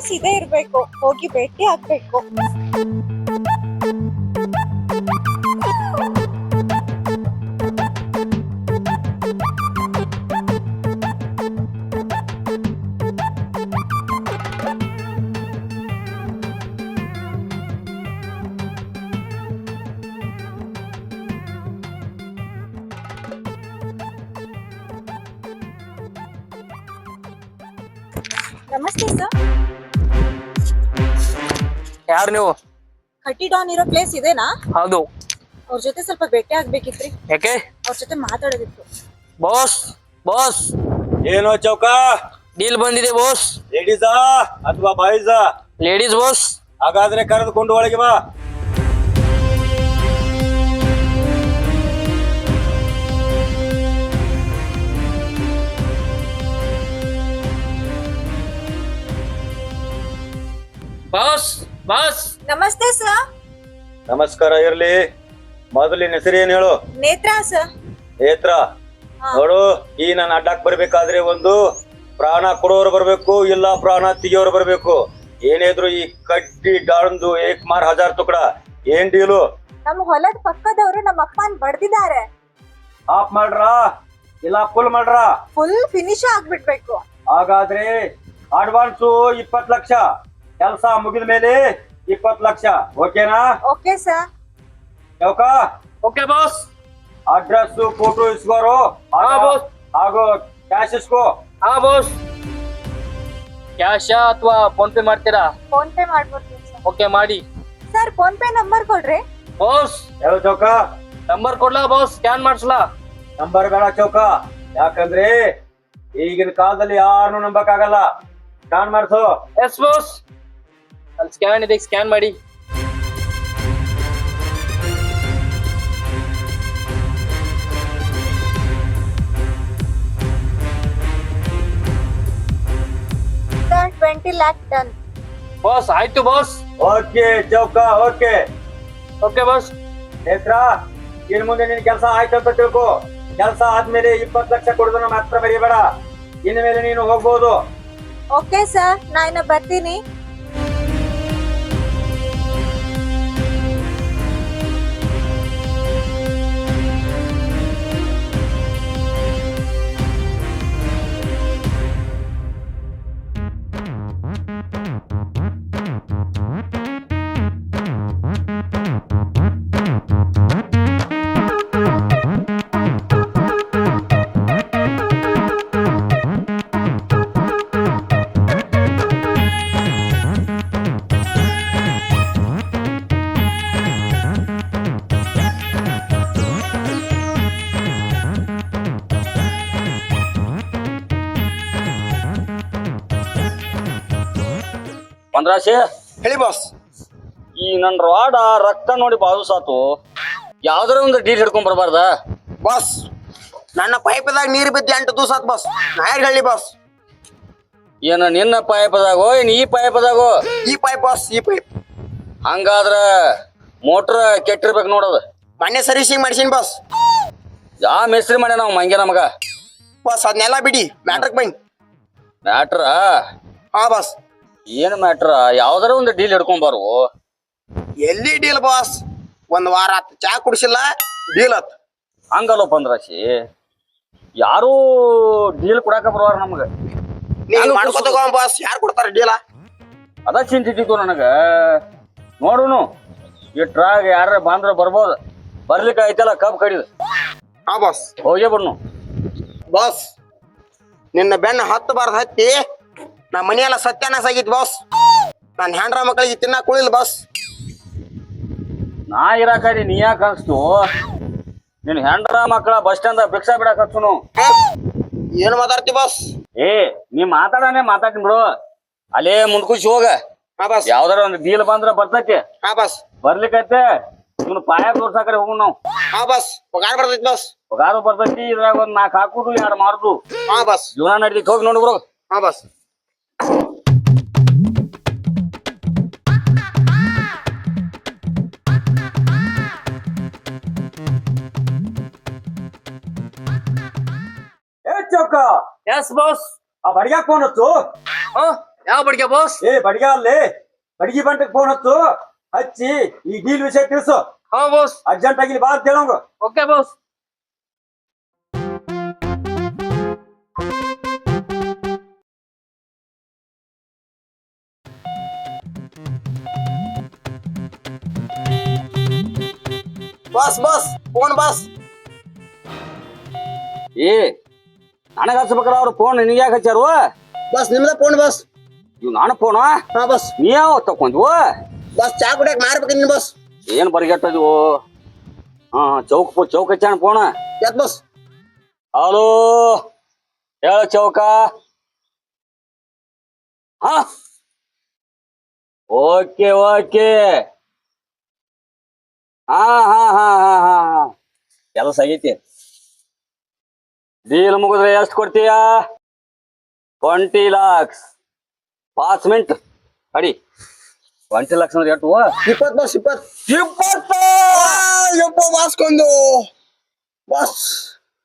Place ಇದೇ ಇರ್ಬೇಕು ಹೋಗಿ ಭೇಟಿ ಆಗ್ಬೇಕು ನಮಸ್ತೆ ಸರ್ ಯಾರು ನೀವು? ಕಟ್ಟಿ ಡಾನ್ ಇರೋ ಪ್ಲೇಸ್ ಇದೇನಾ? ಹೌದು. ಅವ್ರ ಜೊತೆ ಸ್ವಲ್ಪ ಭೇಟಿ ಆಗ್ಬೇಕಿತ್ರಿ. ಯಾಕೆ? ಅವ್ರ ಜೊತೆ ಮಾತಾಡೋದಿತ್ತು. ಬಾಸ್ ಬಾಸ್ ಏನೋ ಚೌಕ? ಡೀಲ್ ಬಂದಿದೆ ಬಾಸ್ ಲೇಡೀಸಾ ಅಥವಾ ಬಾಯ್ಸಾ ಲೇಡೀಸ್ ಬಾಸ್ ಹಾಗಾದ್ರೆ ಕರೆದುಕೊಂಡು ಒಳಗೆ ಬಾ. Boss boss. ನಮಸ್ತೆ ಸರ್. ನಮಸ್ಕಾರ ಇರ್ಲಿ. ಮೊದಲಿನ ಹೆಸರು ಏನ್ ಹೇಳು? ನೇತ್ರಾ ಸರ್. ನೇತ್ರ. ನೋಡು ಈ ನಾನು ಅಡ್ಡಕ್ ಬರ್ಬೇಕಾದ್ರೆ ಒಂದು ಪ್ರಾಣ ಕೊಡೋರು ಬರ್ಬೇಕು ಇಲ್ಲ ಪ್ರಾಣ ತೆಗಿಯೋರು ಬರ್ಬೇಕು. ಏನೇದ್ರು ಈ ಕಟ್ಟಿ ಡಾಳ್ದು ಏಕ್ ಮಾರ್ ಹಜಾರ್ ತುಕಡ ಏನ್ ಡೀಲು? ನಮ್ಮ ಹೊಲದ ಪಕ್ಕದವರು ನಮ್ಮ ಅಪ್ಪನ್ ಬಡ್ದಿದ್ದಾರೆ ಆಫ್ ಮಾಡ್ರಾ? ಇಲ್ಲ ಫುಲ್ ಮಾಡ್ರಾ? ಫುಲ್ ಫಿನಿಶ್ ಆಗ್ಬಿಡ್ಬೇಕು. ಹಾಗಾದ್ರೆ ಅಡ್ವಾನ್ಸು ಇಪ್ಪತ್ ಲಕ್ಷ. ಕೆಲಸ ಮುಗಿದ ಮೇಲೆ ಇಪ್ಪತ್ ಲಕ್ಷ. ಓಕೆನಾ? Okay sir. ಚೌಕ ಓಕೆ ಬಾಸ್. ಅಡ್ರೆಸ್ ಫೋಟೋ ಇಸ್ಕೋರು. ಆ boss. ಹಾಗೂ ಕ್ಯಾಶ್ ಇಸ್ಕೋ. ಹಾ ಬಾಸ್. ಕ್ಯಾಶಾ ಅಥವಾ ಫೋನ್ ಪೇ ಮಾಡ್ತೀರಾ? ಫೋನ್ ಪೇ ಮಾಡ್ಬಿಡ್ತೀನಿ ಸರ್. ಓಕೆ ಮಾಡಿ. ಸರ್ ಫೋನ್ ಪೇ ನಂಬರ್ ಕೊಡ್ರಿ. ಬಾಸ್. ಯಾವ ಚೌಕ. ನಂಬರ್ ಕೊಡ್ಲಾ ಬಾಸ್? ಸ್ಕ್ಯಾನ್ ಮಾಡಿಸ್ಲಾ? ನಂಬರ್ ಬೇಡ ಚೌಕ. ಯಾಕಂದ್ರೆ ಈಗಿನ ಕಾಲದಲ್ಲಿ ಯಾರನ್ನು ನಂಬಕ್ಕಾಗಲ್ಲ. ಸ್ಕ್ಯಾನ್ ಮಾಡಿಸು. ಎಸ್ ಬಾಸ್ ಅಲ್ಲಿ ಸ್ಕ್ಯಾನ್ ಇದೆ ಸ್ಕ್ಯಾನ್ ಮಾಡಿ. Sir twenty lakh done boss ಆಯ್ತು ಬಾಸ್ ಓಕೆ ಚೌಕ ಓಕೆ ಓಕೆ ಬಾಸ್ ನೇತ್ರ ಇನ್ ಮುಂದೆ ನಿನ್ ಕೆಲಸ ಆಯ್ತು ಅಂತ ತಿಳ್ಕೊ. ಕೆಲಸ ಆದ್ಮೇಲೆ ಇಪ್ಪತ್ ಲಕ್ಷ ಕೊಡೋದನ್ನ ಮಾತ್ರ ಬರೀಬೇಡ ಇನ್ನು ಮೇಲೆ ನೀನು ಹೋಗ್ಬೋದು. ಓಕೆ ಸರ್ ನಾ ಇನ್ನ ಬರ್ತೀನಿ. ಪಂದ್ರಾಶೆ ಹೇಳಿ ಬಾಸ್ ಈ ನನ್ನ ರಾಡ ರಕ್ತ ನೋಡಿ ಬಾದು ಸಾತು ಯಾವ್ದಾರ ಒಂದು ಡೀಲ್ ಹಿಡ್ಕೊಂಡ್ ಬರಬಾರ್ದ? ಬಾಸ್ ನನ್ನ ಪೈಪದಾಗ ನೀರು ಬಿದ್ದು ಎಂಟು ದಿವಸ ಆತ್ ಬಾಸ್ ನಾ ಯಾರು ಹೇಳಿ ಬಾಸ್ ಏನ ನಿನ್ನ ಪೈಪದಾಗೋ ಏನ್ ಈ ಪೈಪದಾಗೋ? ಈ ಪೈಪ್ ಬಾಸ್ ಈ ಪೈಪ್ ಹಂಗಾದ್ರ ಮೋಟ್ರ್ ಕೆಟ್ಟಿರ್ಬೇಕು ನೋಡದ ಮೊನ್ನೆ ಸರ್ವಿಸಿಂಗ್ ಮಾಡ್ಸೀನಿ ಬಾಸ್ ಯಾ ಮೇಸ್ತ್ರಿ ಮಾಡ್ಯ ನಾವು ಮಂಗೆ? ನಮಗ ಬಾಸ್ ಅದನ್ನೆಲ್ಲ ಬಿಡಿ ಮ್ಯಾಟ್ರಕ್ ಬೈನ್ ಮ್ಯಾಟ್ರ ಹಾ ಬಾಸ್ ಏನ್ ಮ್ಯಾಟ್ರ? ಯಾವ್ದಾರ ಒಂದು ಡೀಲ್ ಹಿಡ್ಕೊಂಬಾರು ಎಲ್ಲಿ ಡೀಲ್ ಬಾಸ್? ಒಂದ್ ವಾರ ಆತ್. ಚಾ ಕುಡಿಸಿಲ್ಲ ಡೀಲ್ ಆತ್. ಹಂಗಲ್ಲ ಪಂದ್ರಾಶಿ ಯಾರು ಡೀಲ್ ಕೊಡಾಕ ಬರುವಾರ ನಮ್ಗೆ? ನೀವು ಮಾಡ್ಕೊತ ಬಾಸ್. ಯಾರು ಕೊಡ್ತಾರ ಡೀಲ? ಅದ ಚಿಂತಿತ್ತು ನನಗ. ನೋಡುನು ಟ್ರಾಗ್ ಯಾರ ಬಂದ್ರ ಬರ್ಬೋದು? ಬರ್ಲಿಕ್ಕೆ ಐತಲ್ಲ ಕಬ್ ಕಡಿದ. ಹಾ ಬಾಸ್. ಹೋಗೇ ಬರ್ನು. ಬಾಸ್ ನಿನ್ನ ಬೆನ್ನ ಹತ್ತು ಬಾರ್ದ ಹತ್ತಿ ನಮ್ಮ ಮನೆಯೆಲ್ಲ ಸತ್ಯಾನಾಶ ಆಗಿತ್ತು ಬಾಸ್ ನನ್ನ ಹ್ಯಾಂಡ್ರ ಮಕ್ಕಳಿಗೆ ತಿನ್ನಕ್ ಕುಳಿಲ್ಲ ಬಾಸ್ ನಾ ಇರಾಕಡಿ ನೀ ಯಾಕೆ ಅನ್ಸ್ತು ನಿನ್ ಹೆಂಡ್ರ ಮಕ್ಕಳ ಬಸ್ ಸ್ಟ್ಯಾಂಡ್ ಭಿಕ್ಷಾ ಬಿಡಕ್ ಹಚ್ಚುನು ಏನು ಮಾತಾಡ್ತಿ ಬಾಸ್ ಏ ನೀ ಮಾತಾಡನೆ ಮಾತಾಡ್ತೀನಿ ಬಿಡು. ಅಲ್ಲೇ ಮುಂದ್ಕೂಸಿ ಹೋಗ. ಹಾ ಬಾಸ್ ಯಾವ್ದಾರ ಒಂದು ಡೀಲ್ ಬಂದ್ರ ಬರ್ತೈತಿ ಹಾ ಬಾಸ್ ಬರ್ಲಿಕ್ಕೈತೆ ಇವ್ನು ಪಾಯ ತೋರ್ಸಾಕ್ರೆ ಹೋಗು ನಾವು. ಹಾ ಬಾಸ್ ಪಗಾರ ಬರ್ತೈತಿ ಬಾಸ್ ಪಗಾರು ಬರ್ತೈತಿ ಇದ್ರಾಗ ಒಂದ್ ನಾಲ್ಕು ಹಾಕುದು ಎರಡು ಮಾರುದು. ಹಾ ಬಾಸ್ ಜೀವನ ನಡೀತಿ ಹೋಗಿ ನೋಡು ಬಿಡು ಹಾ ಬಾಸ್ ಏ ಚೌಕ ಎಸ್ ಬಾಸ್ ಆ ಬಡಿಯಾಕ ಫೋನ್ ಹಚ್ಚು ಯಾವ ಬಡ್ಗೆ ಬಾಸ್ ಏ ಬಡಿಗೆ ಅಲ್ಲಿ ಬಡಿಗೆ ಬಂಟಕ್ ಫೋನ್ ಹಚ್ಚು ಹಚ್ಚಿ ಈ ಡೀಲ್ ವಿಷಯ ತಿಳಿಸು ಹಾ ಬಾಸ್ ಅರ್ಜೆಂಟ್ ಆಗಿ ಇಲ್ಲಿ ಬಾ ಅಂತ ಹೇಳೋಂಗು okay boss boss boss phone boss ಏ ನನಗ ಹಚ್ಬೇಕಾರ ಅವ್ರ ಫೋನ್ ನಿನಗೆ ಯಾಕೆ ಹಚ್ಚಾರು? ಬಸ್ ನಿಮ್ದ ಫೋನ್ ಬಸ್. ಇವ್ ನಾನು ಫೋನ್ ಹಾ ಬಸ್. ನೀ ಯಾವ ತಕೊಂಡ್ವು ಬಸ್ ಚಾ ಕುಡಿಯಕ್ ಮಾರ್ಬೇಕು ನಿನ್ ಬಸ್. ಏನ್ ಬರ್ಗೆಟ್ಟದ್ವು? ಹಾ ಚೌಕ್ ಪೋ ಚೌಕ್ ಹಚ್ಚಾನ ಫೋನ್ ಯಾತ್ ಬಸ್. ಹಲೋ? ಹೇಳ ಚೌಕ? ಹಾ? Okay okay. ಹಾ ಹಾ ಹಾ ಹಾ ಹಾ ಹಾ. ಕೆಲಸ ಆಗೈತಿ. ಡೀಲ್ ಮುಗಿದ್ರೆ ಎಷ್ಟು ಕೊಡ್ತೀಯಾ? ಟ್ವೆಂಟಿ ಲಾಕ್ಸ್ ಪಾಂಚ್ ಮಿನಿಟ್ ಅಡಿ. ಟ್ವೆಂಟಿ ಲಾಕ್ಸ್ ಅಂದ್ರೆ ಎಷ್ಟು ಇಪ್ಪತ್ತು ಬಾಸ್ ಇಪ್ಪತ್ ಇಪ್ಪತ್ತು! ಯಪ್ಪ ಬಾಸ್ ಕೊಂದು. ಬಾಸ್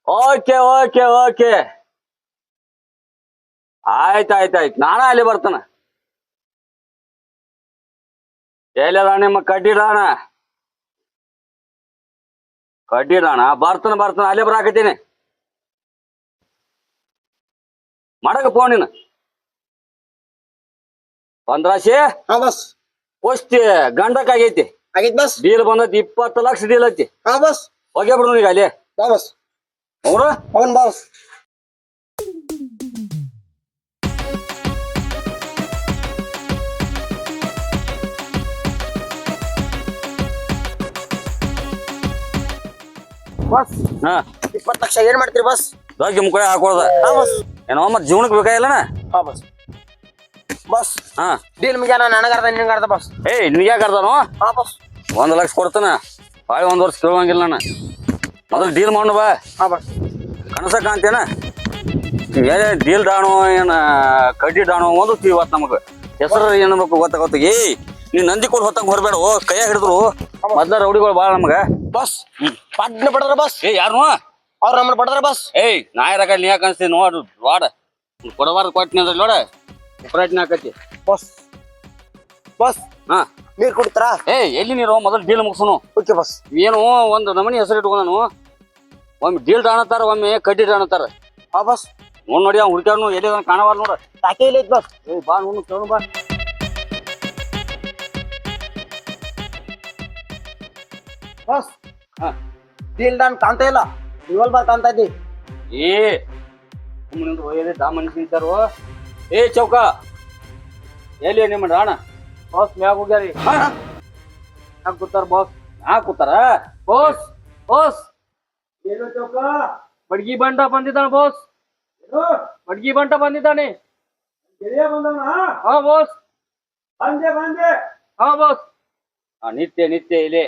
ಓಕೆ ಓಕೆ ಓಕೆ ಆಯ್ತು ಆಯ್ತು ಆಯ್ತು. ನಾನ ಅಲ್ಲಿ ಬರ್ತಾನ. ಎಲ್ಲದ ನಿಮ್ಮ ಕಡ್ಡಿಡಾಣ ಕಡ್ಡಿಡಾಣ ಬರ್ತಾನ ಬರ್ತಾನ. ಅಲ್ಲೇ ಬರಾಕತ್ತೀನಿ. ಮಾಡಕ ಫೋನ್ ನೀನು. ಪಂದ್ರಾಶೆ ಹಾ ಬಾಸ್. ಪೋಸ್ಟ್ ಗಂಡಕ್ ಆಗೈತಿ. ಆಗೈತ್ ಬಸ್. ಡೀಲ್ ಬಂದೈತಿ ಇಪ್ಪತ್ತು ಲಕ್ಷ ಡೀಲ್ ಐತಿ. ಹಾ ಬಸ್. ಹೋಗ್ಯ ಬಿಡು ಈಗ ಅಲ್ಲಿ. ಬಾ ಬಸ್. ಅವ್ರ ಅವನ್ ಬಸ್. ಬಸ್. ಹಾ. ಇಪ್ಪತ್ತು ಲಕ್ಷ ಏನ್ ಮಾಡ್ತೀರಿ ಬಸ್? ದೊಡ್ಡ ಮುಖ ಹಾಕೊಳ್ದ. ಹಾ ಬಾಸ್. ಏನೋ ಮತ್ತೆ ಜೀವನಕ್ಕೆ ಬೇಕಾಗಿಲ್ಲನ ಹಾ ಬಸ್ ಬಸ್ ಹಾ. ಡೀಲ್ ಮುಗ್ಯಾನ ನನಗರ್ಧ ನಿನಗರ್ಧ ಬಸ್ ಏಯ್ ನಿನಗೆ ಯಾಕೆ ಹಾ ಬಸ್ ಒಂದು ಲಕ್ಷ ಕೊಡ್ತಾನ. ಬಾಳೆ ಒಂದು ವರ್ಷ ಕೇಳುವಂಗಿಲ್ಲ ನಾನು. ಮೊದಲು ಡೀಲ್ ಮಾಡು ಬಾ. ಹಾ ಬಸ್ ಕನಸ ಕಾಣ್ತೇನ? ಏನೇ ಡೀಲ್ ಡಾಣು ಏನು ಕಡ್ಡಿ ಡಾಣು ಒಂದು ಇವತ್ತು ನಮಗೆ. ಹೆಸರು ಏನಬೇಕು ಗೊತ್ತಾಗುತ್ತೆ ಏಯ್ ನೀ ನಂದಿ ಕೊಡ್ ಹೊತ್ತಂಗೆ ಹೊರಬೇಡ ಓ ಕೈಯಾಗ ಹಿಡಿದ್ರು. ಮೊದ್ಲ ರೌಡಿಗಳು ಬಾಳ ನಮಗೆ. ಬಸ್ ಪಡ್ನ ಬಿಡ್ರ ಬಸ್ ಏ ಯಾರು ಅವ್ರ ನಮ್ಮನ್ನ ಬಡದ್ರ ಬಸ್ ಏಯ್ ನಾ ರಕ ನೀ ಯಾಕೆ ಅನ್ಸ್ತೀನಿ ನೋಡು ವಾಡ. ಕೊಡಬಾರ್ದು ಕೊಟ್ಟಿನಿ ಅಂದ್ರೆ ನೋಡ. ಉಪರಾಟಿನ ಹಾಕತಿ. ಬಸ್ ಬಸ್ ಹಾ. ನೀರ್ ಕುಡಿತರ? ಏಯ್ ಎಲ್ಲಿ ನೀರು? ಮೊದಲು ಡೀಲ್ ಮುಗಿಸೋನು. ಓಕೆ ಬಸ್ ಏನು ಒಂದು ನಮನಿ ಹೆಸರು ಇಟ್ಕೊಂಡನು. ಒಮ್ಮೆ ಡೀಲ್ ದಾಣತಾರ ಒಮ್ಮೆ ಕಡ್ಡಿ ದಾಣತಾರ ಆ ಬಸ್ ನೋಡ್ ನೋಡಿ ಅವ್ನು ಹುಡುಕ್ಯಾನು ಎಲ್ಲಿ ಕಾಣವಾರ ನೋಡ. ಟಾಕಿ ಇಲ್ಲ ಐತ್ ಬಸ್ ಏ ಬಾ ನೋಡು ಕೇಳು ಬಾ. ಬಸ್ ಹಾ. ಡೀಲ್ ಡಾನ್ ಕಾಣ್ತಾ ಇಲ್ಲ. ರಿವಲ್ ಬಾರ್ ಕಾಣ್ತಾ ಇದ್ದಿ ಏ ಸುಮ್ಮನೆ ಒಯ್ಯದೆ ದಾ ಮನುಷ್ಯರು ಏ ಚೌಕ ಎಲ್ಲಿ ನಿಮ್ಮ ರಾಣ ಬಾಸ್ ಮ್ಯಾಗ ಹೋಗ್ಯಾರಿ ಯಾಕೆ ಕೂತಾರ ಬಾಸ್ ಯಾಕೆ ಕೂತಾರ ಬಾಸ್ ಬಾಸ್ ಏನು ಚೌಕ ಬಡ್ಗಿ ಬಂಟ ಬಂದಿದ್ದಾನೆ ಬಾಸ್ ಬಡ್ಗಿ ಬಂಟ ಬಂದಿದ್ದಾನೆ ಗೆಳೆಯ ಬಂದವನ ಹಾ ಬಾಸ್ ಬಂದೆ ಬಂದೆ ಹಾ ಬಾಸ್ ಆ, ನಿತ್ಯ ನಿತ್ಯ ಇಲ್ಲಿ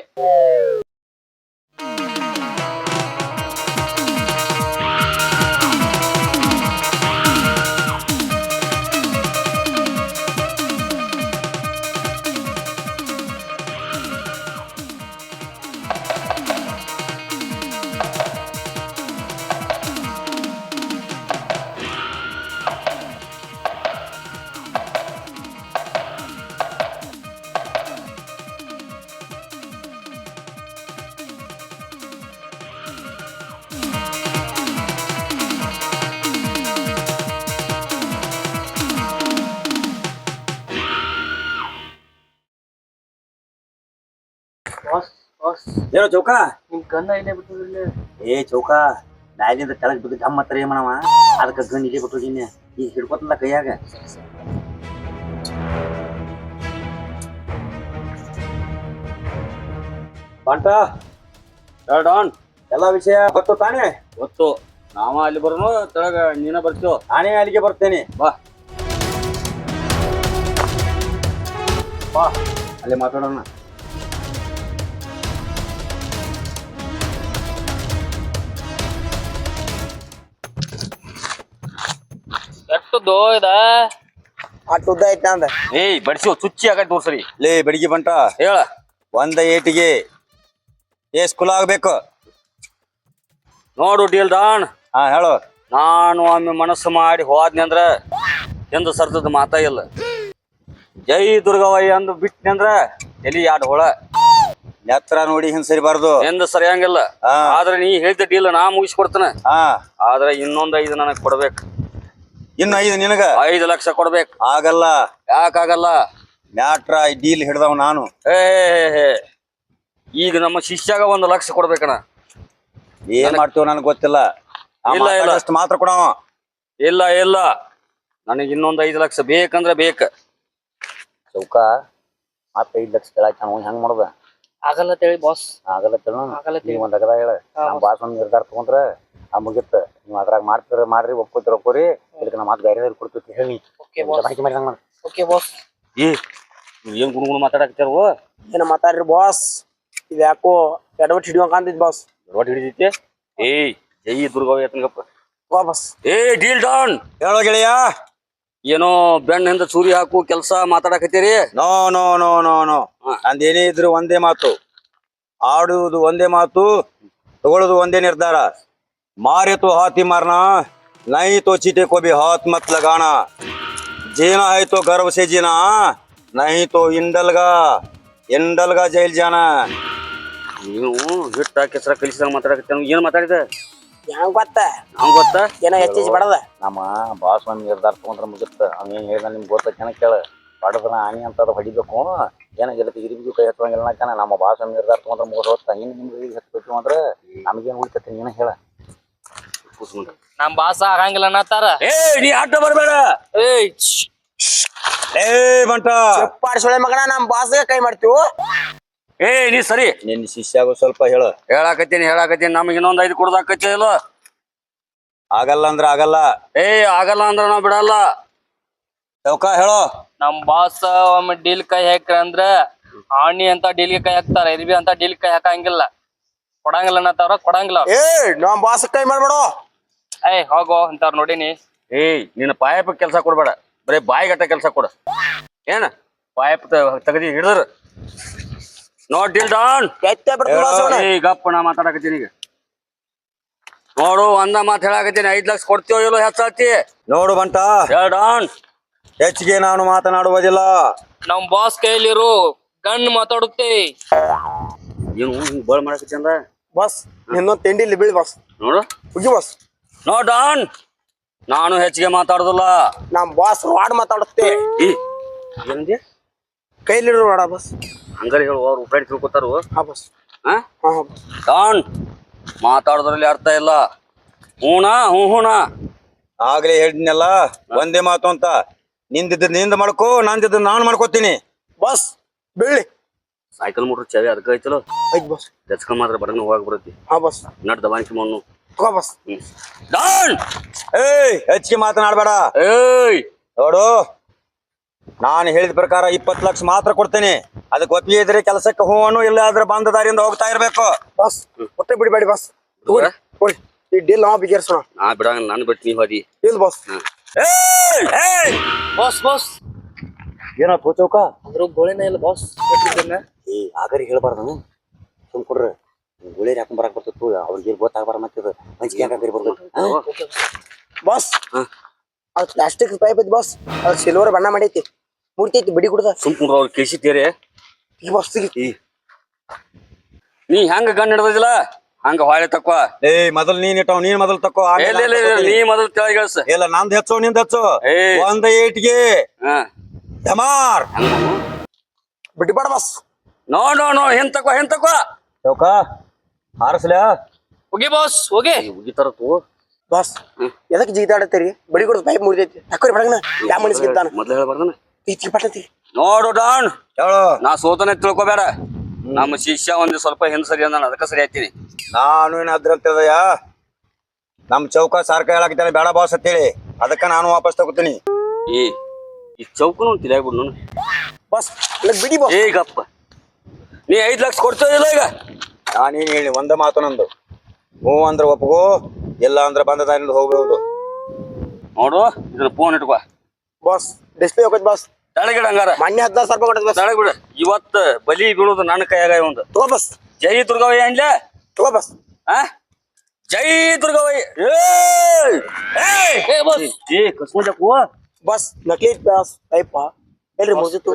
ಏನೋ ಚೌಕ? ನಿಮ್ ಕಣ್ಣ ಇಲ್ಲೇ ಬಿಟ್ಟಿದ್ರಲ್ಲಿ ಏ ಚೌಕ ಮ್ಯಾಲಿಂದ ಕೆಳಗ್ ಬಿದ್ದು ಜಮ್ ಹತ್ರ ಏನ್ ಮಾಡವ? ಅದಕ್ಕೆ ಗನ್ ಇಲ್ಲೇ ಬಿಟ್ಟಿದ್ದೀನಿ ಈಗ ಹಿಡ್ಕೊತಲ್ಲ ಕೈಯಾಗ. ಬಂಟ ಡಾನ್. ಎಲ್ಲಾ ವಿಷಯ ಗೊತ್ತು ತಾನೇ? ಗೊತ್ತು. ನಾವ ಅಲ್ಲಿ ಬರೋನು ತೆಳಗ ನೀನ ಬರ್ತೀವ ನಾನೇ ಅಲ್ಲಿಗೆ ಬರ್ತೇನೆ. ಬಾ. ಬಾ ಅಲ್ಲಿ ಮಾತಾಡೋಣ. ಎಷ್ಟು ದೋ ಇದ? ಅಟ್ ಉದ್ದ ಐತೆ ಅಂದ. ಏಯ್ ಬಡಿಸಿ ಚುಚ್ಚಿ ಆಗತ್ತೆ ತೋರ್ಸರಿ ಲೇ ಬಡಿಗೆ ಬಂಟ. ಹೇಳ. ಒಂದ ಏಟಿಗೆ ಏ ಕುಲ ಆಗ್ಬೇಕು. ನೋಡು ಡೀಲ್ ಡಾನ್. ಹಾ ಹೇಳು. ನಾನು ಒಮ್ಮೆ ಮನಸ್ಸು ಮಾಡಿ ಹೋದ್ನಿ ಅಂದ್ರ ಎಂದು ಸರ್ದದ ಮಾತಾ ಇಲ್ಲ. ಜೈ ದುರ್ಗವಯ್ಯ ಅಂದು ಬಿಟ್ನಿ ಅಂದ್ರ ಎಲ್ಲಿ ಎರಡು ಹೊಳ. ನೆತ್ರ ನೋಡಿ ಹಿಂಸರಿಬಾರ್ದು ಎಂದ ಸರಿಯಂಗಿಲ್ಲ. ಹಾ. ಆದ್ರೆ ನೀ ಹೇಳಿದ ಡೀಲ್ ನಾ ಮುಗಿಸ್ಕೊಡ್ತೇನೆ. ಹಾ. ಆದ್ರೆ ಇನ್ನೊಂದ್ ಐದು ನನಗ್ ಕೊಡ್ಬೇಕು. ಇನ್ನು ಐದು ನಿನಗ? ಐದು ಲಕ್ಷ ಕೊಡ್ಬೇಕು. ಆಗಲ್ಲ. ಯಾಕಾಗಲ್ಲ? ಮ್ಯಾಟ್ರ ಡೀಲ್ ಹಿಡ್ದವ್ ನಾನು. ಏ ಈಗ ನಮ್ಮ ಶಿಷ್ಯಾಗ ಒಂದು ಲಕ್ಷ ಕೊಡ್ಬೇಕಣ್ಣ ಏನ್ ಮಾಡ್ತೀವ ನನಗೆ ಗೊತ್ತಿಲ್ಲ. ಇಲ್ಲ, ಇಲ್ಲ. ಅಷ್ಟು ಮಾತ್ರ ಕೊಡವ. ಇಲ್ಲ ಇಲ್ಲ. ನನಗೆ ಇನ್ನೊಂದು ಐದು ಲಕ್ಷ ಬೇಕಂದ್ರೆ ಬೇಕ. ಚೌಕ ಮತ್ತೆ ಐದು ಲಕ್ಷ ಕೇಳಾಕ ನಾವು ಹೆಂಗ್ ಮಾಡುದ? ಆಗಲ್ಲ ಹೇಳಿ ಬಾಸ್ ಆಗಲ್ಲ ತಿಳ್ನ ಆಗಲ್ಲ ನೀವ್ ಒಂದ್ ಅಗದ ಹೇಳ. ನಮ್ ಬಾಸ್ ಒಂದ್ ನಿರ್ಧಾರ ತಗೊಂಡ್ರ ಆ ಮುಗಿತ್ತ ನೀವ್ ಅದ್ರಾಗ ಮಾಡ್ತೀರ ಮಾಡ್ರಿ ಒಪ್ಕೋತಿರ ಒಪ್ಕೋರಿ. ಇದಕ್ಕೆ ನಮ್ಮ ಮಾತು ಬೇರೆ ಕೊಡ್ತೀವಿ ಹೇಳಿ. ಓಕೆ ಬಾಸ್ ಮಾಡಿ ಹಂಗ್ ಮಾಡು. ಓಕೆ ಬಾಸ್ ಏ ನೀವ್ ಏನ್ ಗುಣಗುಣ ಮಾತಾಡಕತ್ತಾರ? ಏನ ಮಾತಾಡ್ರಿ ಬಾಸ್ ಇದು ಯಾಕೋ ಎಡವಟ್ ಹಿಡಿಯೋಂಗ ಅಂತಿದ್ ಬಾಸ್ ರೊಟ್ಟಿ ಹಿಡಿದೈತಿ ಏಯ್ ಜೈ ದುರ್ಗವ್ಯ ಎತ್ತಂಗಪ್ಪ ಬಾ ಬಾಸ್ ಏ ಡೀಲ್ ಡೌನ್ ಹೇಳೋ ಗೆಳೆಯ ಏನೋ ಬೆಣ್ಣಿಂದ ಚೂರಿ ಹಾಕು ಕೆಲಸ ಮಾತಾಡಕತ್ತೀರಿ? No no no no no. ಅಂದೇನೇ ಇದ್ರು ಒಂದೇ ಮಾತು. ಆಡುವುದು ಒಂದೇ ಮಾತು ತಗೊಳ್ಳೋದು ಒಂದೇ ನಿರ್ಧಾರ. ಮಾರೆ ಹಾತಿ ಮಾರ್ನ ನೈ ತೋ ಚೀಟಿ ಕೋಬಿ ಹಾತ್ ಮತ್ ಲಗಾಣ. ಜೀನ ಆಯ್ತು ಗರ್ವ ಸೆ ಜೀನ ನೈ ತೋ ಇಂಡಲ್ಗ ಎಂಡಲ್ಗ ಜೈಲ್ ಜಾನ. ನೀವು ಹಿಟ್ಟ ಕೆಸರ ಕಲಿಸಿದಾಗ ಮಾತಾಡಕತ್ತೇನು ಏನ್ ಮಾತಾಡಿದೆ? ಹೆಂಗ್ ಗೊತ್ತ? ಅವ್ನ್ ಗೊತ್ತಾ? ಏನ ಹೆಚ್ಚಿಸ್ ಬಡದ. ನಮ್ಮ ಬಾಸ್ ಒಂದು ನಿರ್ಧಾರ ತಗೊಂಡ್ರೆ ಮುಗಿತ್ತ ಅವ್ನು ಹೇಳಿದ ನಿಮ್ಗೆ ಗೊತ್ತ? ಕೇಳ. ಬಡದ್ರ ಆನಿ ಅಂತ ಅದು ಹೊಡಿಬೇಕು. ಏನ ಗೆಳತಿ ಇರಿಬಿಗೂ ಕೈ ಹತ್ತುವಂಗಿಲ್ಲ ಅನ್ನಕನ ನಮ್ಮ ಬಾಸ್ ಒಂದು ನಿರ್ಧಾರ ತಗೊಂಡ್ರೆ ಮುಗಿದ ಹೊತ್ತ ಇನ್ನು ನಿಮ್ಗೆ ಈಗ ಹತ್ಬೇಕು ಅಂದ್ರೆ ನಮಗೇನು ಉಳಿತೈತಿ ನೀನ ಹೇಳ. ನಮ್ಮ ನಮ್ ಬಾಸ ಆಗಂಗಿಲ್ಲ ಅನ್ನತ್ತಾರ? ಏ ನೀ ಆಟ ಬರ್ಬೇಡ. ಏ ಏ ಬಂಟ. ಚಪ್ಪಾಡ್ ಸೊಳೆ ಮಗನ ನಮ್ ಬಾಸ್ಗೆ ಕೈ ಮಾಡ್ತೀವಿ? ಏ ನೀ ಸರಿ. ನಿನ್ನ ಶಿಷ್ಯಾಗು ಸ್ವಲ್ಪ ಹೇಳ. ಹೇಳಾಕತ್ತೀನಿ ಹೇಳಾಕತ್ತೀನಿ. ನಮ್ಗೆ ಇನ್ನೊಂದ್ ಐದು ಕೊಡ್ದಾಕತ್ತಿ ಇಲ್ಲ ಆಗಲ್ಲ ಅಂದ್ರ ಆಗಲ್ಲ. ಏ ಆಗಲ್ಲ ಅಂದ್ರ ನಾವ್ ಬಿಡಲ್ಲ. ಚೌಕ ಹೇಳೋ. ನಮ್ ಬಾಸ್ ಒಮ್ಮೆ ಡೀಲ್ ಕೈ ಹಾಕ್ರ ಅಂದ್ರ ಆಣಿ ಅಂತ ಡೀಲ್ ಕೈ ಹಾಕ್ತಾರ ಇರ್ಬಿ ಅಂತ ಡೀಲ್ ಕೈ ಹಾಕಂಗಿಲ್ಲ. ಕೊಡಂಗಿಲ್ಲ ಅನ್ನತ್ತವ್ರ ಕೊಡಂಗಿಲ್ಲ ಅವ್ರು. ಏ ನಮ್ ಬಾಸ್ ಕೈ ಮಾಡ್ಬೇಡು. ಏಯ್ ಹೋಗೋ ಅಂತಾರ ನೋಡಿನಿ. ಏಯ್ ನಿನ್ನ ಪಾಯಪ್ ಕೆಲಸ ಕೊಡ್ಬೇಡ. ಬರೀ ಬಾಯಿಗಟ್ಟ ಕೆಲಸ ಕೊಡು. ಏನ? ಪಾಯಪ್ ತಗದಿ ಹಿಡಿದ್ರ. ನೋಟ್ ಡಾನ್ ಬಾಸ್ ಅವ್ನ. ಏಯ್ ಗಪ್ಪ ನಾ ಮಾತಾಡಕತ್ತೀನಿ ಈಗ. ನೋಡು ಒಂದ ಮಾತು ಹೇಳಾಕತ್ತೀನಿ. ಐದ್ ಲಕ್ಷ ಕೊಡ್ತೀವೋ ಇಲ್ಲೋ ಹೆಚ್ಚಾತಿ ನೋಡು ಬಂಟ ಹೇಳ ಡಾನ್ ಹೆಚ್ಚಿಗೆ ನಾನು ಮಾತನಾಡುವುದಿಲ್ಲ. ನಮ್ ಬಾಸ್ ಕೈಲಿರು ಗಣ್ಣು ಮಾತಾಡುತ್ತೆ. ಏನು ಬಾಳ್ ಮಾಡಕತ್ತಿ ಅಂದ? ಬಾಸ್ ಇನ್ನೊಂದ್ ತಿಂಡಿ ಇಲ್ಲಿ ಬೀಳ್ ಬಾಸ್ ನೋಡು. ಉಗಿ ಬಾಸ್ ನೋ ಡೌನ್ ನಾನು ಹೆಚ್ಚಿಗೆ ಮಾತಾಡುದಿಲ್ಲ. ನಮ್ ಬಾಸ್ ವಾಡ್ ಮಾತಾಡುತ್ತೆ. ಈ ಏನಂದಿ? ಕೈಲಿಡು ಬಸ್ ಬಾಸ್ ಹಂಗಾರೆ ಹೇಳು ಅವ್ರು ಫ್ರೆಂಡ್ ತಿಳ್ಕೊತಾರು. ಹಾ ಬಸ್ ಹಾ? ಹಾ ಹಾ. ಡಾನ್ ಮಾತಾಡೋದ್ರಲ್ಲಿ ಅರ್ಥ ಇಲ್ಲ. ಹೂಣ ಹ್ಞೂ ಹೂಣ ಆಗ್ಲೇ ಹೇಳಿದ್ನಲ್ಲ ಒಂದೇ ಮಾತು ಅಂತ. ನಿಂದಿದ್ದ ನಿಂದ ಮಾಡ್ಕೋ ನಂದಿದ್ದ ನಾನು ಮಾಡ್ಕೋತೀನಿ. ಬಸ್ ಬೆಳ್ಳಿ. ಸೈಕಲ್ ಮುಟ್ರು ಚವಿ ಅದಕ್ಕೆ ಐತಲೋ ಐತ್ ಬಸ್ ದಚ್ಕೊಂಡ್ ಮಾತ್ರ ಬಡಗನ ಹೋಗಿ ಬರುತ್ತೆ ಹಾ ಬಸ್ ನಡ್ದ ದಬಾಣಿಕೆ ಮಣ್ಣು. ತಗೋ ಬಸ್ ಡಾನ್ ಏಯ್ ಹೆಚ್ಚಿಗೆ ಮಾತನಾಡಬೇಡ. ಏಯ್. ನೋಡು ನಾನು ಹೇಳಿದ ಪ್ರಕಾರ ಇಪ್ಪತ್ತು ಲಕ್ಷ ಮಾತ್ರ ಕೊಡ್ತೇನೆ. ಅದಕ್ಕೆ ಒಪ್ಪಿಗೆ ಇದ್ರೆ ಕೆಲಸಕ್ಕೆ ಹೋಗೋಣ ಅನ್ನು ಇಲ್ಲ ಆದ್ರೆ ಬಂದ ದಾರಿಯಿಂದ ಹೋಗ್ತಾ ಇರ್ಬೇಕು. ಬಸ್ ಕೊಟ್ಟೆ ಬಿಡಬೇಡಿ ಬಾಸ್. ತಗೋರಿ ತಗೋರಿ. ಈ ಡೀಲ್ ನಾವು ಬಿಗೇರ್ಸೋಣ. ನಾ ಬಿಡಂಗ ನಾನು ಬಿಟ್ಟು ನೀ ಹೋದಿ. ಇಲ್ಲ ಬಾಸ್. ಏಯ್ ಏಯ್ ಬಾಸ್ ಬಾಸ್. ಏನಪ್ಪ ಚೌಕ ಅದ್ರ ಗೋಳಿನ ಇಲ್ಲ ಬಾಸ್. ಈ ಆಗರಿ ಹೇಳ್ಬಾರ್ದು ಸುಮ್ ಕೊಡ್ರಿ. ಗುಳಿ ಹಾಕೊಂಡ್ ಬರಕ್ ಬರ್ತಿತ್ತು? ಅವ್ರಿಗೆ ಗೊತ್ತಾಗಬಾರ ಮತ್ತಿದ ಹಂಚಿಕೆ ಹಾಕಿ ಬರ್ಬೇಕು ಬಾಸ್. ಅದು ಪ್ಲಾಸ್ಟಿಕ್ ಪೈಪ್ ಐತಿ ಬಾಸ್ ಅದ್ ಸಿಲ್ವರ್ ಬಣ್ಣ ಮಾಡೈತಿ. ಮೂರ್ತಿ ಐತಿ ಬಿಡಿ ಕುಡ್ದ ಸುಮ್ ಅವ್ರು ಕೇಳಿಸಿದ್ದೀರಿ ಈ ಬಾಸ್ ನೀ ಹೆಂಗ ಗನ್ ಹಿಡ್ದಿಲ್ಲ ಹಂಗ ಹೊಳೆ ತಕ್ಕ ಏ ಮೊದಲ್ ನೀನ್ ಇಟ್ಟವ್ ನೀನ್ ಮೊದಲ್ ತಕ್ಕ ನೀ ಮೊದಲ್ ಇಲ್ಲ ನಂದ್ ಹೆಚ್ಚೋ ನಿಂದ ಹೆಚ್ಚೋ. ಒಂದ ಏಟ್ಗೆ ಹಾ. ಧಮಾರ್. ಬಿಡ್ಬೇಡ ಬಸ್ ನೋ ನೋ ನೋ ಹೆಂಗ್ ತಕೋ ಹೆಂಗ್ ತಕೋ. ಚೌಕ ಬಸ್ ಹೋಗಿ ಬಾಸ್ ಹೋಗಿ. ಹೋಗಿ ತೂ ಬಾಸ್ ಎದಕ್ ಜಿಗಿದಾಡತ್ತೀರಿ ಬಡಿ ಕೊಡೋದು ಪೈಪ್ ಮುರಿದೈತಿ. ತಕ್ಕೋರಿ ಬಡಗನ? ಯಾ ಮನುಷ್ಯ ಗೆದ್ದಾನ ಮೊದ್ಲು ಹೇಳ್ಬಾರ್ದನ? ಈಚಿ ಪಟ್ಟತಿ ನೋಡು ಡಾನ್. ಹೇಳು. ನಾ ಸೋತನೆ ತಿಳ್ಕೊಬೇಡ. ನಮ್ಮ ಶಿಷ್ಯ ಒಂದು ಸ್ವಲ್ಪ ಹಿಂದ ಸರಿ ಅಂದ ಅದಕ್ಕೆ ಸರಿ ಆಯ್ತೀನಿ. ನಾನು ಏನ್ ಅದ್ರಂತದಯ್ಯ ನಮ್ಮ ಚೌಕ ಸಾರ್ಕ ಹೇಳಾಕಿದ್ದಾನೆ ಬೇಡ ಬಾಸ್ ಅಂತೇಳಿ. ಅದಕ್ಕೆ ನಾನು ವಾಪಸ್ ತಗೋತೀನಿ. ಈ ಈ ಚೌಕನು ತಿಳಿಯಾಗ್ಬಿಡು ನಾನು ಬಾಸ್ ಇಲ್ಲ ಬಿಡಿ ಬಾಸ್. ಈಗಪ್ಪ ಗಪ್ಪ. ನೀ ಐದ್ ಲಕ್ಷ ಕೊಡ್ತೀವಿಲ್ಲ ಈಗ? ನಾನೇನು ಹೇಳಿ ಒಂದ ಮಾತು ನಂದು. ಹ್ಞೂ ಅಂದ್ರ ಒಪ್ಪಗೋ ಇಲ್ಲ ಅಂದ್ರೆ ಬಂದ ದಾರಿಯಿಂದ ಹೋಗ್ಬಹುದು ನೋಡು ಇದನ್ನ ಫೋನ್ ಇಟ್ಕೋ. ಬಾಸ್ ಡಿಸ್ಪ್ಲೇ ಹೋಗತ್ ಬಾಸ್ ತಳಗಿಡ ಹಂಗಾರ. ಮೊನ್ನೆ ಹದಿನಾರು ಸಾವಿರ ರೂಪಾಯಿ ಕೊಟ್ಟದ ಬಾಸ್ ತಳಗ್ ಬಿಡು ಇವತ್ತ ಬಲಿ ಬೀಳೋದು ನನ್ನ ಕೈಯಾಗ ಒಂದು ತಗೋ ಬಸ್ ಜೈ ದುರ್ಗವಯ್ಯ ಅನ್ಲೆ? ತಗೋ ಬಸ್ ಆ? ಜೈ ದುರ್ಗವಯ್ಯ. ಏಯ್! ಏಯ್! ಏ ಕಸ್ಕೊಂಡ ಏ ಕಸ್ಮಜಕ್ಕೂ ಬಾಸ್ ನಕಲಿ ಬಾಸ್ ಪೈಪ ಎಲ್ರಿ ಮುಗಿತು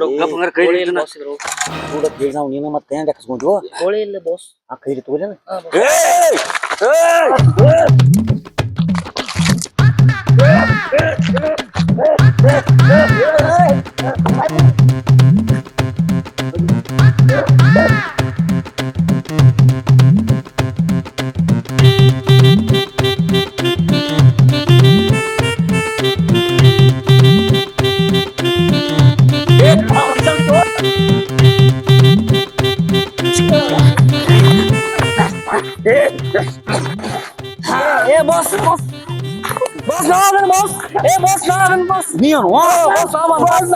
ಕೈ ಹಿಡಿದ್ನ. ಕೂಡ ಕೇಳಿ ನಾವು ನೀನು ಮತ್ತೆ ಏನ್ ಹಾಕಿಸ್ಕೊಂಡು ಕೋಳಿ ಇಲ್ಲ ಬಾಸ್ ಆ ಕೈ ತಗೋಲೇನ Ah! ಏ ಬಾಸ್ ಬಾಸ್ ಬಾಸ್ ನಾವೇನು ಬಾಸ್ ಏ ಬಾಸ್ ನಾವೇನು ಬಾಸ್ ನೀನು ಬಾಸ್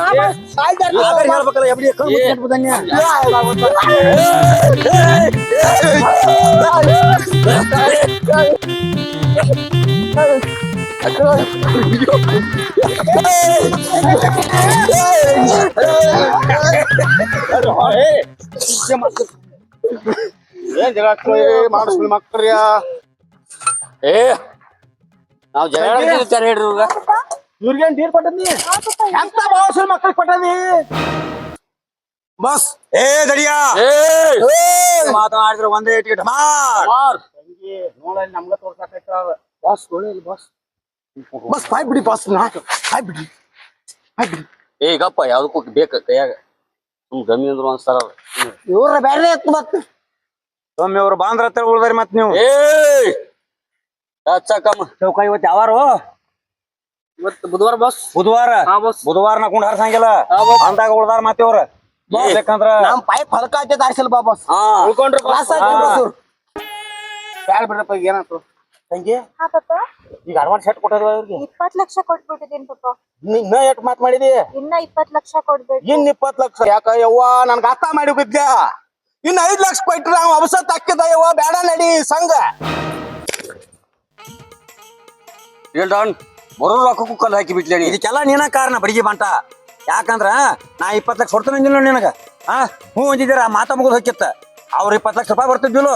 ಹೇಳ್ಬೇಕಲ್ಲ ಎಬ್ಡಿ ಕೈ ಮುಟ್ಬಿಡ್ತಾನೆ. ಏನ್ ಜಗಳ ಮಾಡಿಸ್ಲಿ ಮಕ್ಕಳ್ರಿ ಏ ನಾವು ಜಗಳ ಹೇಳ್ರಿ ಇವ್ಗ. ಇವ್ರಿಗೇನ್ ಡೀಲ್ ಕೊಟ್ಟದ್ನಿ? ಎಂತ ಬಾಸ್ ಮಕ್ಕಳಿಗೆ ಕೊಟ್ಟದಿ ಬಸ್. ಏ ದಡಿಯಾ! ಮಾತನಾಡಿದ್ರೆ ಒಂದೇ ಟಿಕೆಟ್ ಮಾರ್ ಮಾರ್. ನೋಡಲ್ಲಿ ನಮ್ಗ ತೋರ್ಸಾಕೈತ್ರ ಬಾಸ್ ಬಸ್ ಬಾಸ್. ಬಸ್ ಬಾಯ್ ಬಿಡಿ ಬಾಸ್ ನಾಲ್ಕು ಬಾಯ್ ಬಿಡಿ. ಬಿಡಿ. ಏ ಗಪ್ಪ ಯಾವ್ದಕ್ಕೂ ಬೇಕ ಕೈಯಾಗ? ಸುಮ್ ಗಮ್ಮಿ ಅಂದ್ರು ಅನ್ಸ್ತಾರ. ಇವ್ರ ಬೇರೆ ಎತ್ತು ಮತ್ತೆ. ಒಮ್ಮೆ ಅವ್ರು ಬಾಂದ್ರ ಹತ್ರ ಉಳ್ದಾರಿ ಮತ್ ನೀವು. ಏಯ್! ಹಚ್ಚಕಮ್ಮ ಚೌಕ ಇವತ್ತು ಯಾವಾರು? ಇವತ್ತು ಬುಧವಾರ ಬಸ್ ಬುಧವಾರ? ಬಾಸ್ ಬುಧವಾರ ನಾ ಕುಂಡ್ ಹರ್ಸಂಗಿಲ್ಲ. ಅಂದಾಗ ಉಳ್ದಾರ ಮಾತೇವ್ರ ಅವ್ರ ಯಾಕಂದ್ರ ನಮ್ ಪೈಪ್ ಹಲಕ ಆಯ್ತದ ಆರ್ಸಲ್ ಬಾ ಬಸ್ ಹಾ. ಉಳ್ಕೊಂಡ್ರಿ ಕ್ಲಾಸ್ ಬಿಡ್ರಪ್ಪ ಏನಾಯ್ತು? ತಂಗಿ ಈಗ ಅಡ್ವಾನ್ಸ್ ಎಟ್ ಕೊಟ್ಟದ ಇವ್ರಿಗೆ? ಇಪ್ಪತ್ ಲಕ್ಷ ಕೊಟ್ಬಿಟ್ಟಿದ್ದೀನಿ ಪಾಪ. ಇನ್ನ ಎಟ್ ಮಾತ್ ಮಾಡಿದಿ? ಇನ್ನ ಇಪ್ಪತ್ ಲಕ್ಷ ಕೊಡ್ಬೇಕು. ಇನ್ ಇಪ್ಪತ್ ಲಕ್ಷ. ಯಾಕ ಯವ್ವ ನನ್ಗ ಅರ್ಥ ಮಾಡಿ ಬಿದ್ದ ಇನ್ನ ಐದ್ ಲಕ್ಷ ಕೊಟ್ರ ಅವಸ ಅವಸತ್ ಹಾಕಿದ ಯವ್ವ ಬೇಡ ನಡಿ ಸಂಘ. ಡೌನ್ ಬರೋ ರೊಕ್ಕಕ್ಕೂ ಕಲ್ಲು ಹಾಕಿ ಬಿಟ್ಲೇನಿ. ಇದಕ್ಕೆಲ್ಲ ನೀನ ಕಾರಣ ಬಡಿಗೆ ಬಂಟ. ಯಾಕಂದ್ರ ನಾ ಇಪ್ಪತ್ ಲಕ್ಷ ಕೊಡ್ತೇನೆ ಅಂದಿಲ್ಲ ನಿನಗ. ಹಾ ಹ್ಞೂ ಅಂದಿದ್ದೀರ ಮಾತ ಮುಗಿದು ಹೋಗಿತ್ತ. ಅವ್ರ ಇಪ್ಪತ್ ಲಕ್ಷ ರೂಪಾಯಿ ಬರ್ತಿದ್ವಿಲು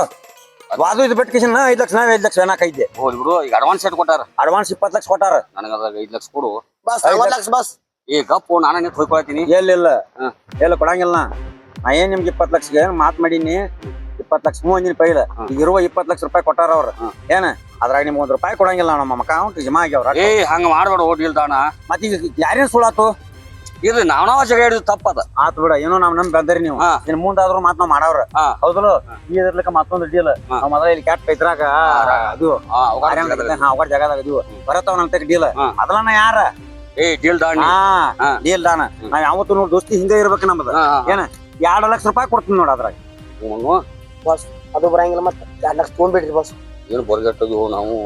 ಅದು ಇದು ಬಿಟ್ಟು ಕಿಶನ್ ಐದ್ ಲಕ್ಷ ನಾವ್ ಐದು ಲಕ್ಷ ಏನಾಕ ಇದ್ದೆ ಹೋದ್ ಬಿಡು ಈಗ ಅಡ್ವಾನ್ಸ್ ಎಷ್ಟು ಕೊಟ್ಟಾರ. ಅಡ್ವಾನ್ಸ್ ಇಪ್ಪತ್ ಲಕ್ಷ ಕೊಟ್ಟಾರ. ನನಗ ಅದ್ರಾಗ ಐದು ಲಕ್ಷ ಕೊಡು. ಬಸ್ ಲಕ್ಷ ಬಸ್. ಈ ಗಪ್ಪು ನಾನು ನಿಂತು ಹೋಯ್ಕೊಳತೀನಿ ಎಲ್ಲಿಲ್ಲ. ಎಲ್ಲ ಕೊಡಂಗಿಲ್ಲ ನಾ. ನಾ ಏನ್ ನಿಮ್ಗೆ ಇಪ್ಪತ್ತು ಲಕ್ಷಗೆ ಮಾತ್ ಮಾಡೀನಿ? ಇಪ್ಪತ್ ಲಕ್ಷ ಹ್ಞೂ ಅಂದಿನಿ ಪೈಲ. ಈಗ ಇರುವ ಇಪ್ಪತ್ ಲಕ್ಷ ರೂಪಾಯಿ ಕೊಟ್ಟಾರ ಅವ್ರ. ಏನ? ಅದ್ರಾಗ ನಿಮ್ಗೆ ಒಂದ್ ರೂಪಾಯಿ ಕೊಡಂಗಿಲ್ಲ ನಮ್ಮ ಅಕೌಂಟ್ ಜಮಾ ಆಗ್ಯಾವ್ರ. ಏ ಹಂಗ ಮಾಡ್ಬೇಡ ಓಟ್ ತಾಣ ಮತ್ತೆ ಈಗ ಯಾರೇನ್ ಸುಳಾತು ಇರ್ಲಿ ನಾವ್ ನಾವ್ ಜಗಳ ಹಿಡಿದು ತಪ್ಪದ. ಆತ್ ಬಿಡ ಏನೋ ನಾವ್ ನಮ್ ಬಂದ್ರಿ ನೀವು. ಇನ್ ಮುಂದಾದ್ರೂ ಮಾತ್ ನಾವ್ ಮಾಡವ್ರ. ಹೌದಲ್ಲ ಈ ಇದ್ರಲಿಕ್ಕ ಮತ್ತೊಂದು ಡೀಲ್. ನಾವ್ ಮೊದಲ ಇಲ್ಲಿ ಕ್ಯಾಟ್ ಇದ್ರಾಗ ಅದು. ಅವ್ರ ಜಾಗದಾಗ ಇದು ಬರತ್ತಾವ ನಮ್ ಡೀಲ್ ಅದಲನ ಅದನ್ನ ಯಾರ? ಏ ಡೀಲ್ ದಾಣ. ಡೀಲ್ ದಾನ. ನಾವ್ ಯಾವತ್ತು ನೋಡಿ ದೋಸ್ತಿ ಹಿಂದೆ ಇರ್ಬೇಕು ನಮ್ದು. ಏನ? ಎರಡ್ ಲಕ್ಷ ರೂಪಾಯಿ ಕೊಡ್ತೀನಿ ನೋಡ ಅದ್ರಾಗ. ಅದು ಬರಂಗಿಲ್ಲ ಮತ್ತೆ ಎರಡ್ ಲಕ್ಷ ತೊಗೊಂಡ್ಬಿಡ್ರಿ ಬಸ್ ಏನ್ ಬರ್ಗೆಟ್ಟದು ನಾವು.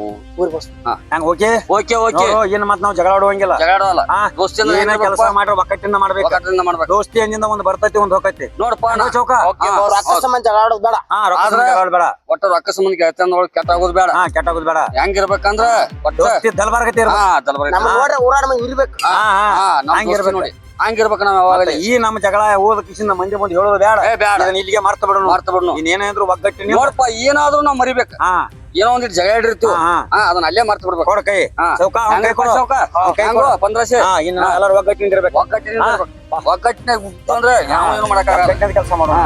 ಬಸ್ ಹೆಂಗ್ ಓಕೆ ಓಕೆ ಓಕೆ ಏನ್ ಮತ್ ನಾವು ಜಗಳ ಆಡುವಂಗಿಲ್ಲ. ಜಗಳ ಆಡೋಲ್ಲ. ಏನ ಕೆಲಸ ಮಾಡ್ರಿ ಒಕ್ಕಟ್ಟಿಂದ ಮಾಡ್ಬೇಕು. ಒಕ್ಕಟ್ಟಿಂದ ಮಾಡ್ಬೇಕು. ದೋಸ್ತಿ ಅಂದಿಂದ ಒಂದ್ ಬರ್ತೈತಿ ಒಂದ್ ಹೋಗೈತಿ ನೋಡಪ್ಪ ಹಂಗ ಚೌಕ. ರೊಕ್ಕ ಸಂಬಂಧ ಜಗಳ ಆಡೋದು ಬೇಡ. ಹಾ ರೊಕ್ಕ ಜಗಳ ಆಡ್ಬೇಡ ಒಟ್ಟ ರೊಕ್ಕ ಸಂಬಂಧ ಗೆಳತನ ಕೆಟ್ಟ ಆಗೋದು ಬೇಡ. ಹಾ ಕೆಟ್ಟಾಗೋದ್ ಬೇಡ. ಹೆಂಗಿರ್ಬೇಕಂದ್ರ ಒಟ್ಟ ದೋಸ್ತಿ ದಲ್ಬಾರ್ಗತಿ ಇರ್ಬೇಕು. ಹಾ ದಲ್ಬರಿ ನಮ್ಮ ನೋಡ್ರಿ ಊರಾಡ ಮಂದಿ ಇರ್ಬೇಕು. ಹಾ ಹಾ ಹಾ ನಮ್ ಹಂಗಿರ್ಬೇಕು. ದೋಸ್ತಿ ನೋಡಿ. ಹಂಗಿರ್ಬೇಕ ನಾವ್ ಯಾವಾಗಲೇ. ಈ ನಮ್ಮ ಜಗಳ ಹೋದ ಕಿಶಿಂದ ಮಂದಿ ಮುಂದೆ ಹೇಳೋದು ಬೇಡ. ಬೇಡ. ಇಲ್ಲಿಗೆ ಮರ್ತ ಬಿಡೋಣ ಮರ್ತ ಬಿಡೋಣ ಇನ್ನೇನೇಂದ್ರು ಒಗ್ಗಟ್ಟಿನ ನೋಡಪ್ಪ ಏನಾದ್ರೂ ನಾವ್ ಮರಿಬೇಕು. ಹಾ. ಏನೋ ಒಂದಿಟ್ಟು ಜಗಳ ಇಡಿರ್ತೀವಿ ಅದನ್ನ ಅಲ್ಲೇ ಮರ್ತ ಬಿಡ್ಬೇಕು. ಕೊಡ ಕೈ. ಚೌಕ. ಪಂದ್ರಸೆ ಇನ್ನ ಎಲ್ಲಾರು ಒಗ್ಗಟ್ಟಿನಿಂದ ಇರ್ಬೇಕು. ಒಗ್ಗಟ್ಟಿನ ಒಗ್ಗಟ್ಟಿನಾಗ ಅಂದ್ರೆ ಯಾವ ಏನು ಮಾಡಕ್ಕಾಗಲ್ಲ. ಕೆಲಸ ಮಾಡೋಣ